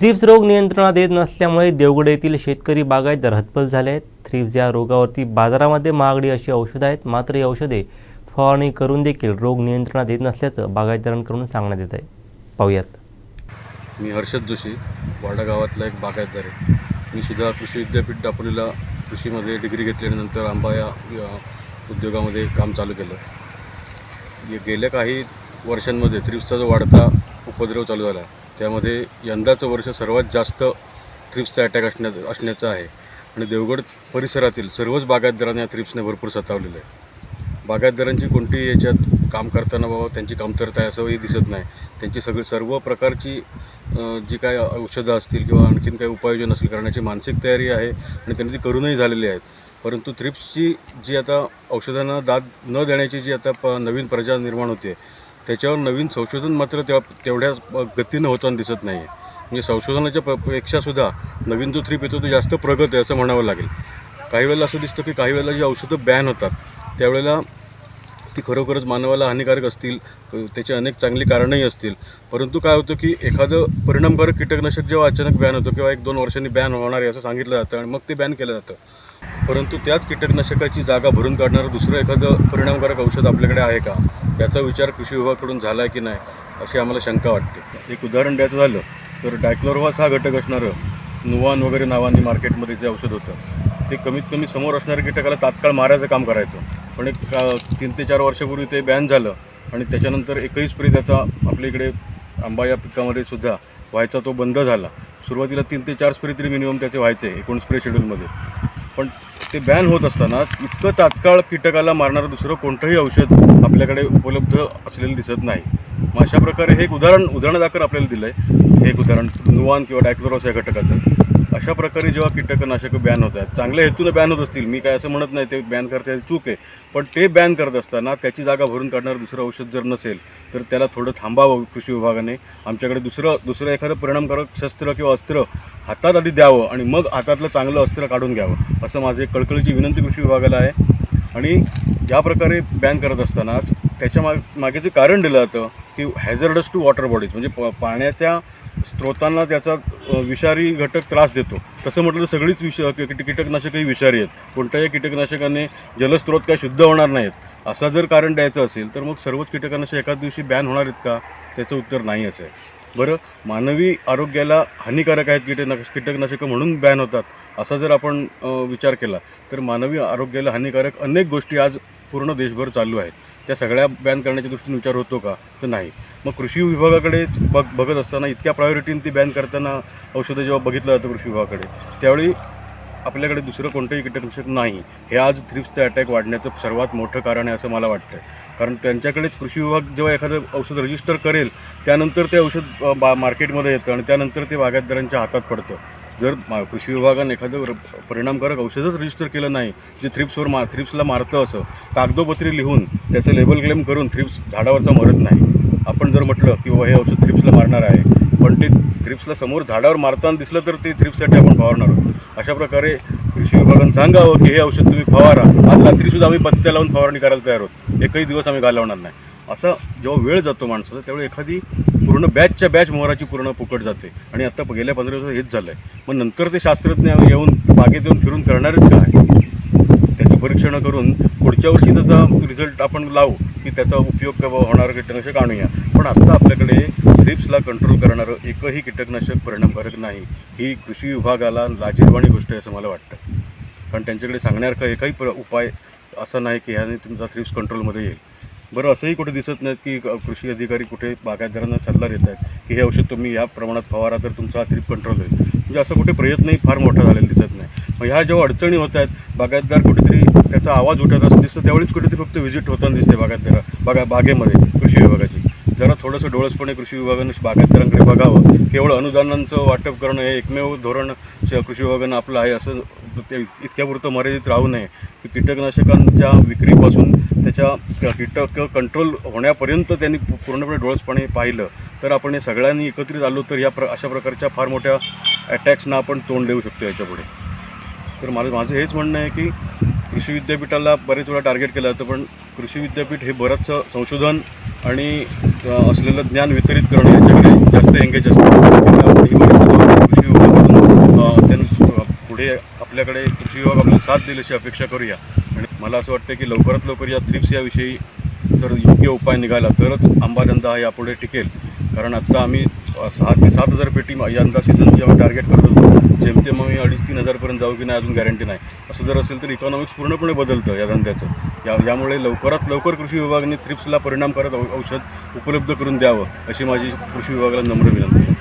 Thrips रोग नियंत्रणात येत नसल्यामुळे देवगड येथील शेतकरी बागायतदार हतबल झाले आहेत. थ्रिप्स या रोगावरती बाजारामध्ये महागडी अशी औषधं आहेत. मात्र ही औषधे फवारणी करून देखील रोग नियंत्रणात येत नसल्याचं बागायतदारांकडून सांगण्यात येत आहे. पाहूयात. मी हर्षद जोशी वाडा गावातला एक बागायतदार आहे. मी सुद्धा कृषी विद्यापीठ दापोलीला कृषीमध्ये डिग्री घेतल्यानंतर आंबा या उद्योगामध्ये काम चालू केलं. गेल्या काही वर्षांमध्ये थ्रिप्सचा जो वाढता उपद्रव चालू झाला त्यामध्ये यंदाचं वर्ष सर्वात जास्त थ्रिप्सचा अटॅक असण्या असण्याचं आहे. आणि देवगड परिसरातील सर्वच बागायतदारांना या थ्रिप्सने भरपूर सतावलेलं आहे. बागायतदारांची कोणतीही याच्यात काम करताना बाबा त्यांची कमतरता आहे असंही दिसत नाही. त्यांची सगळी सर्व प्रकारची जी काय औषधं असतील किंवा आणखीन काही उपाययोजना असतील करण्याची मानसिक तयारी आहे आणि त्यांनी ती करूनही झालेली आहेत. परंतु थ्रिप्सची जी आता औषधांना दाद न देण्याची जी आता प नवीन प्रजा निर्माण होते त्याच्यावर नवीन संशोधन मात्र तेव्हा तेवढ्या गतीनं होताना दिसत नाही आहे म्हणजे संशोधनाच्या प पेक्षासुद्धा नवीन जो थ्रीप येतो तो जास्त प्रगत आहे असं म्हणावं लागेल. काही वेळेला असं दिसतं की काही वेळेला जी औषधं बॅन होतात त्यावेळेला ती खरोखरच मानवाला हानिकारक असतील त्याचे अनेक चांगली कारणंही असतील. परंतु काय होतं की एखादं परिणामकारक कीटकनाशक जेव्हा अचानक बॅन होतं किंवा एक दोन वर्षांनी बॅन होणार आहे असं सांगितलं जातं आणि मग ते बॅन केलं जातं. परंतु त्याच कीटकनाशकाची जागा भरून काढणारं दुसरं एखादं परिणामकारक औषध आपल्याकडे आहे का? याचा विचार कृषी विभागाकडून झाला आहे की नाही अशी आम्हाला शंका वाटते. एक उदाहरण द्यायचं झालं तर डायक्लोरवास हा घटक असणारं नुवान वगैरे नावाने मार्केटमध्ये जे औषध होतं ते कमीत कमी समोर असणाऱ्या कीटकाला तात्काळ मारायचं काम करायचं. पण एक का- तीन ते चार वर्षापूर्वी ते बॅन झालं आणि त्याच्यानंतर एकही स्प्रे त्याचा आपल्या इकडे आंबा या पिकामध्ये सुद्धा व्हायचा तो बंद झाला. सुरुवातीला तीन ते चार स्प्रे तरी मिनिमम त्याचे व्हायचे एकूण स्प्रे शेड्यूलमध्ये. पण ते बॅन होत असताना इतकं तात्काळ कीटकाला मारणारं दुसरं कोणतंही औषध आपल्याकडे उपलब्ध असलेलं दिसत नाही. मग अशा प्रकारे हे एक उदाहरण उदाहरणादाखल आपल्याला दिलं आहे हे एक उदाहरण नुवान किंवा डायक्लोरॉस या घटकाचं. अशा प्रकारे जेव्हा कीटकनाशकं बॅन होत आहेत चांगल्या हेतूनं बॅन होत असतील मी काय असं म्हणत नाही ते बॅन करता चूक आहे. पण ते बॅन करत असताना त्याची जागा भरून काढणारं दुसरं औषध जर नसेल तर त्याला थोडं थांबावं कृषी विभागाने. आमच्याकडे दुसरं दुसरं एखादं परिणामकारक शस्त्र किंवा अस्त्र हातात आधी द्यावं आणि मग हातातलं चांगलं अस्त्र काढून घ्यावं असं माझं एक कळकळीची विनंती कृषी विभागाला आहे. आणि या प्रकारे बॅन करत असतानाच त्याच्या माग मागे जे कारण दिलं जातं की हॅझर्डस टू वॉटर बॉडीज म्हणजे प पाण्याच्या स्रोतांना त्याचा विषारी घटक त्रास देतो. तसं म्हटलं तर सगळीच विष कीटकनाशकही विषारी आहेत. कोणत्याही कीटकनाशकाने जलस्रोत काय शुद्ध होणार नाहीत. असं जर कारण द्यायचं असेल तर मग सर्वच कीटकनाशक एकाच दिवशी बॅन होणार आहेत का? त्याचं उत्तर नाही असं आहे. बरं मानवी आरोग्याला हानिकारक आहेत कीटकनाश कीटकनाशकं म्हणून बॅन होतात असा जर आपण विचार केला तर मानवी आरोग्याला हानिकारक अनेक गोष्टी आज पूर्ण देशभर चालू आहेत. त्या सगळ्या बॅन करण्याच्या दृष्टीने विचार होतो का? तर नाही. मग कृषी विभागाकडेच बघ बघत असताना इतक्या प्रायोरिटीने ती बॅन करताना औषधं जेव्हा बघितलं जातं कृषी विभागाकडे त्यावेळी आपल्याकडे दुसरं कोणतंही कीटकनाशक नाही. हे आज थ्रिप्सचा अटॅक वाढण्याचं सर्वात मोठं कारण आहे असं मला वाटतं कारण त्यांच्याकडेच कृषी विभाग जेव्हा एखादं औषध रजिस्टर करेल त्यानंतर ते औषध बा मार्केटमध्ये येतं आणि त्यानंतर ते बागायतदारांच्या हातात पडतं. जर कृषी विभागाने एखादं परिणामकारक औषधच रजिस्टर केलं नाही जे थ्रिप्सवर मा थ्रिप्सला मारतं असं कागदोपत्री लिहून त्याचं लेबल क्लेम करून थ्रिप्स झाडावरचा मरत नाही. आपण जर म्हटलं की बाबा हे औषध थ्रिप्सला मारणार आहे पण ते थ्रिप्सला समोर झाडावर मारताना दिसलं तर ते थ्रिप्ससाठी आपण फवारणार आहोत. अशा प्रकारे कृषी विभागानं सांगावं की हे औषध तुम्ही फवारा आज रात्रीसुद्धा आम्ही पत्त्या लावून फवारणी करायला तयार आहोत. एकही दिवस आम्ही घालवणार नाही. असा जेव्हा वेळ जातो माणसाचा त्यावेळी एखादी पूर्ण बॅचच्या बॅच मोहराची पूर्ण फुकट जाते. आणि आत्ता गेल्या पंधरा दिवसात हेच झालं आहे मग नंतर ते शास्त्रज्ञ येऊन बागेत येऊन फिरून करणारच काय? त्याची परीक्षणं करून पुढच्या वर्षी त्याचा रिझल्ट आपण लावू की त्याचा उपयोग केव्हा होणारं कीटकनाशक आणूया. पण आत्ता आपल्याकडे थ्रिप्सला कंट्रोल करणारं एकही कीटकनाशक परिणामकारक नाही. ही कृषी विभागाला लाजीरवाणी गोष्ट आहे असं मला वाटतं. कारण त्यांच्याकडे सांगण्यासारखा एकही प्र उपाय असा नाही की ह्याने तुमचा थ्रिप्स कंट्रोलमध्ये येईल. बरं असंही कुठे दिसत नाहीत की क- कृषी अधिकारी कुठे बागायतदारांना सल्ला देत आहेत की हे औषध तुम्ही या प्रमाणात फवारा तर तुमचा अतिरिक्त कंट्रोल होईल. म्हणजे असं कुठे प्रयत्नही फार मोठा झालेला दिसत नाही. मग ह्या जेव्हा अडचणी होत आहेत बागायतदार कुठेतरी त्याचा आवाज उठत असं दिसतं त्यावेळीच कुठेतरी फक्त व्हिजिट होताना दिसते बागायतदार बागा बागेमध्ये कृषी विभागाची. जरा थोडंसं डोळसपणे कृषी विभागानं बागायतदारांकडे बघावं. केवळ अनुदानांचं वाटप करणं हे एकमेव धोरण श- कृषी विभागानं आपलं आहे असं ते इतक्यापुरतं मर्यादित राहू नये. की कीटकनाशकांच्या विक्रीपासून त्याच्या कीटक कंट्रोल होण्यापर्यंत त्यांनी पूर्णपणे डोळसपणे पाहिलं. तर आपण हे सगळ्यांनी एकत्रित आलो तर या प्र अशा प्रकारच्या फार मोठ्या अटॅक्सना आपण तोंड देऊ शकतो याच्यापुढे. तर मला माझं हेच म्हणणं आहे की कृषी विद्यापीठाला बरेच वेळा टार्गेट केलं जातं पण कृषी विद्यापीठ हे बरंचसं संशोधन आणि असलेलं ज्ञान वितरित करणं याच्याकडे जास्त एंगेज असतं. ही कृषी त्यांनी पुढे आपल्याकडे कृषी विभाग आपल्याला साथ दिल्याची अशी अपेक्षा करूया. मला असं वाटतं की लवकरात लवकर या थ्रिप्स याविषयी जर योग्य उपाय निघाला तरच आंबा धंदा हा यापुढे टिकेल. कारण आत्ता आम्ही सहा ते सात हजार पेटी यंदा सीझनची आम्ही टार्गेट करत होतो. जेमतेम आम्ही अडीच तीन हजारपर्यंत जाऊ की नाही अजून गॅरंटी नाही. असं जर असेल तर इकॉनॉमिक्स पूर्णपणे बदलतं या धंद्याचं. या यामुळे लवकरात लवकर कृषी विभागाने थ्रिप्सला परिणाम करत औषध उपलब्ध करून द्यावं अशी माझी कृषी विभागाला नम्र विनंती आहे.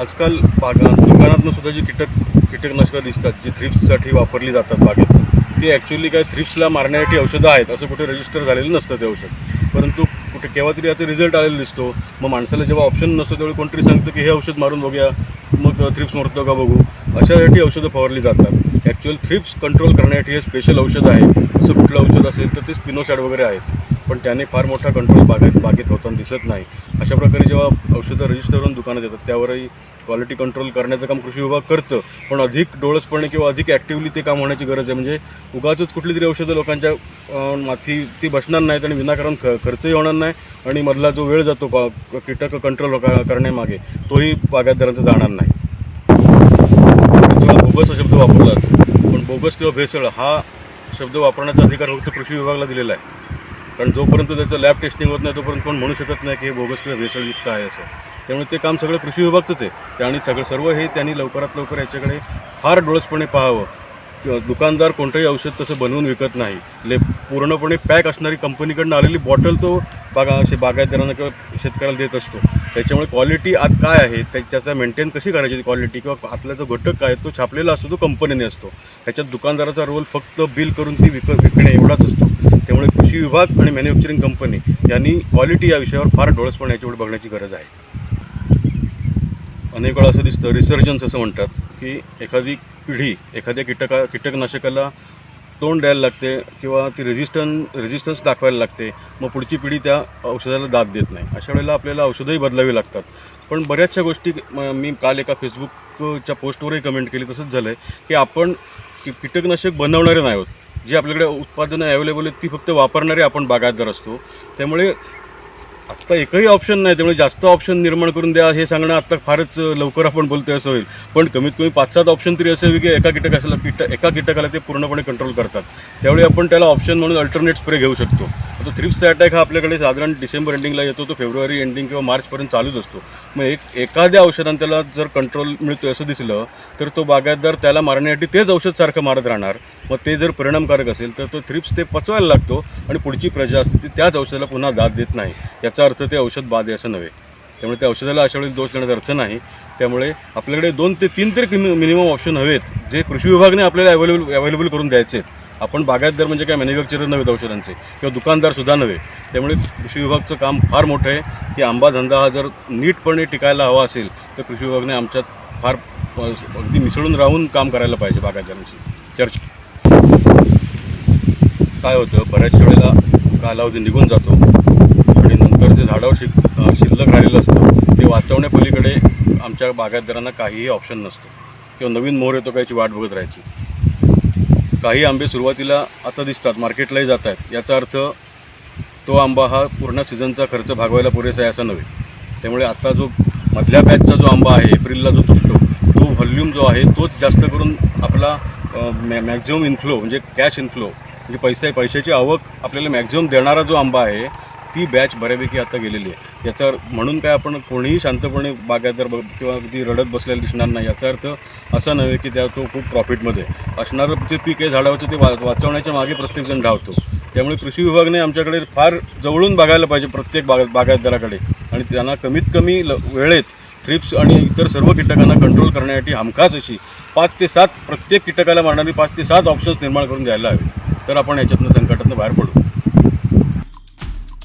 आजकाल बागा दुकानातनं सुद्धा जी कीटक कीटकनाशकं दिसतात जी थ्रिप्ससाठी वापरली जातात बागेत ती ॲक्च्युली काय थ्रिप्सला मारण्यासाठी औषधं आहेत असं कुठे रजिस्टर झालेलं नसतं ते औषध. परंतु कुठे केव्हा तरी याचा रिझल्ट आलेला दिसतो. मग माणसाला जेव्हा ऑप्शन नसतं त्यावेळी कोणतरी सांगतं की हे औषध मारून बघूया मग थ्रिप्स मरतो का बघू? अशासाठी औषधं फवारली जातात. ॲक्च्युअल थ्रिप्स कंट्रोल करण्यासाठी हे स्पेशल औषध आहे. असं कुठलं औषध असेल तर ते स्पिनोसॅड वगैरे आहेत. पण त्याने फार मोठा कंट्रोल बागेत बागेत होताना दिसत नाही. अशा प्रकारे जेव्हा औषधं रजिस्टर होऊन दुकानात येतात त्यावरही क्वालिटी कंट्रोल करण्याचं काम कृषी विभाग करतं. पण अधिक डोळसपणे किंवा अधिक ॲक्टिव्हली ते काम होण्याची गरज आहे. म्हणजे उगाचच कुठली तरी औषधं लोकांच्या माती माथी ती बसणार नाहीत आणि विनाकारण ख खर्चही होणार नाही आणि मधला जो वेळ जातो कीटक कंट्रोल करण्यामागे तोही बागायतदारांचा जाणार नाही. बोगस हा शब्द वापरला. जातो पण बोगस किंवा भेसळ हा शब्द वापरण्याचा अधिकार फक्त कृषी विभागाला दिलेला आहे. कारण जोपर्यंत त्याचं लॅब टेस्टिंग होत नाही तोपर्यंत कोण म्हणू शकत नाही की हे बोगस किंवा भेसळयुक्त आहे असं. त्यामुळे ते काम सगळं कृषी विभागचंच आहे. ते आणि सगळं सर्व हे त्यांनी लवकरात लवकर याच्याकडे फार डोळसपणे पाहावं. किंवा दुकानदार कोणतंही औषध तसं बनवून विकत नाही. ले पूर्णपणे पॅक असणारी कंपनीकडनं आलेली बॉटल तो बागा असे बागायतदारांना किंवा शेतकऱ्याला देत असतो. त्याच्यामुळे क्वालिटी आत काय आहे त्याचा मेंटेन कशी करायची ती क्वालिटी किंवा आतला जो घटक काय आहे तो छापलेला असतो तो कंपनीने असतो. ह्याच्यात दुकानदाराचा रोल फक्त बिल करून ती विक विकणे एवढाच असतो. त्यामुळे कृषी विभाग आणि मॅन्युफॅक्चरिंग कंपनी यांनी क्वालिटी या विषयावर फार डोळसपणे याच्यावर बघण्याची गरज आहे. अनेक वेळा असं दिसतं रिसर्जन्स असं म्हणतात की एखादी पिढी एखाद्या कीटका कीटकनाशकाला तोंड द्यायला लागते किंवा ती रेजिस्टन रेजिस्टन्स दाखवायला लागते मग पुढची पिढी त्या औषधाला दाद देत नाही. अशा वेळेला आपल्याला औषधंही बदलावी लागतात. पण बऱ्याचशा गोष्टी मी काल एका फेसबुकच्या पोस्टवरही कमेंट केली तसंच झालं आहे की आपण कीटकनाशक बनवणारे नाही आहोत. जी आपल्याकडे उत्पादनं अवेलेबल आहेत ती फक्त वापरणारे आपण बागायतदार असतो. त्यामुळे आत्ता एकही ऑप्शन नाही त्यामुळे जास्त ऑप्शन निर्माण करून द्या हे सांगणं आत्ता फारच लवकर आपण बोलतोय असं होईल. पण कमीत कमी पाच सात ऑप्शन तरी असावे की एका कीटकाला कीट एका कीटकाला ते पूर्णपणे कंट्रोल करतात. त्यावेळी आपण त्याला ऑप्शन म्हणून अल्टरनेट स्प्रे घेऊ शकतो. आता थ्रिप्सचा अटॅक हा आपल्याकडे साधारण डिसेंबर एंडिंगला येतो तो फेब्रुवारी एंडिंग किंवा मार्चपर्यंत चालूच असतो. मग एक एखाद्या औषधानं त्याला जर कंट्रोल मिळतोय असं दिसलं तर तो बागायतदार त्याला मारण्यासाठी तेच औषध सारखं मारत राहणार. मग ते जर परिणामकारक असेल तर तो थ्रिप्स ते पचवायला लागतो आणि पुढची प्रजा असते ती त्याच औषधाला पुन्हा दाद देत नाही. याचा अर्थ ते औषध बाद आहे असं नव्हे. त्यामुळे त्या औषधाला अशा वेळी दोष देण्याचा अर्थ नाही. त्यामुळे आपल्याकडे दोन ते तीन तरी मिनिमम ऑप्शन हवेत जे कृषी विभागाने आपल्याला अवेलेबल अवेलेबल करून द्यायचे आहेत आपण बागायतदार म्हणजे काय मॅन्युफॅक्चरर नव्हे औषधांचे किंवा दुकानदारसुद्धा नव्हे. त्यामुळे कृषी विभागचं काम फार मोठं आहे की आंबा धंदा हा जर नीटपणे टिकायला हवा असेल तर कृषी विभागाने आमच्यात फार अगदी मिसळून राहून काम करायला पाहिजे बागायतदारांशी चर्चा. काय होतं बऱ्याच वेळेला कालावधी निघून जातो आणि नंतर जे झाडावर शिक शिल्लक राहिलेलं असतं ते वाचवण्यापलीकडे आमच्या बागायतदारांना काहीही ऑप्शन नसतो. किंवा नवीन मोहर येतो का याची वाट बघत राहायची. काही आंबे सुरुवातीला आता दिसतात मार्केटलाही जात आहेत. याचा अर्थ तो आंबा हा पूर्ण सीझनचा खर्च भागवायला पुरेसा आहे असं नव्हे. त्यामुळे आता जो मधल्या बॅचचा जो आंबा आहे एप्रिलला जो तुटतो तो व्हॉल्यूम जो आहे तोच जास्त करून आपला मॅ मॅक्झिमम इन्फ्लो म्हणजे कॅश इन्फ्लो म्हणजे पैसे पैशाची आवक आपल्याला मॅक्झिमम देणारा जो आंबा आहे ती बॅच बऱ्यापैकी आता गेलेली आहे. याचा म्हणून काय आपण कोणीही शांतपणे बागायतदार ब किंवा ती रडत बसलेला दिसणार नाही याचा अर्थ असा नव्हे की त्या तो खूप प्रॉफिटमध्ये असणारं जे पीक आहे झाडावरचं ते वा वाचवण्याच्या मागे प्रत्येकजण धावतो. त्यामुळे कृषी विभागाने आमच्याकडे फार जवळून बघायला पाहिजे प्रत्येक बागा बागायतदाराकडे. आणि त्यांना कमीत कमी ल वेळेत थ्रिप्स आणि इतर सर्व कीटकांना कंट्रोल करण्यासाठी हमखास अशी पाच ते सात प्रत्येक कीटकाला मारणारी पाच ते सात ऑप्शन्स निर्माण करून द्यायला हवे. तर आपण याच्यातनं संकटातनं बाहेर पडू.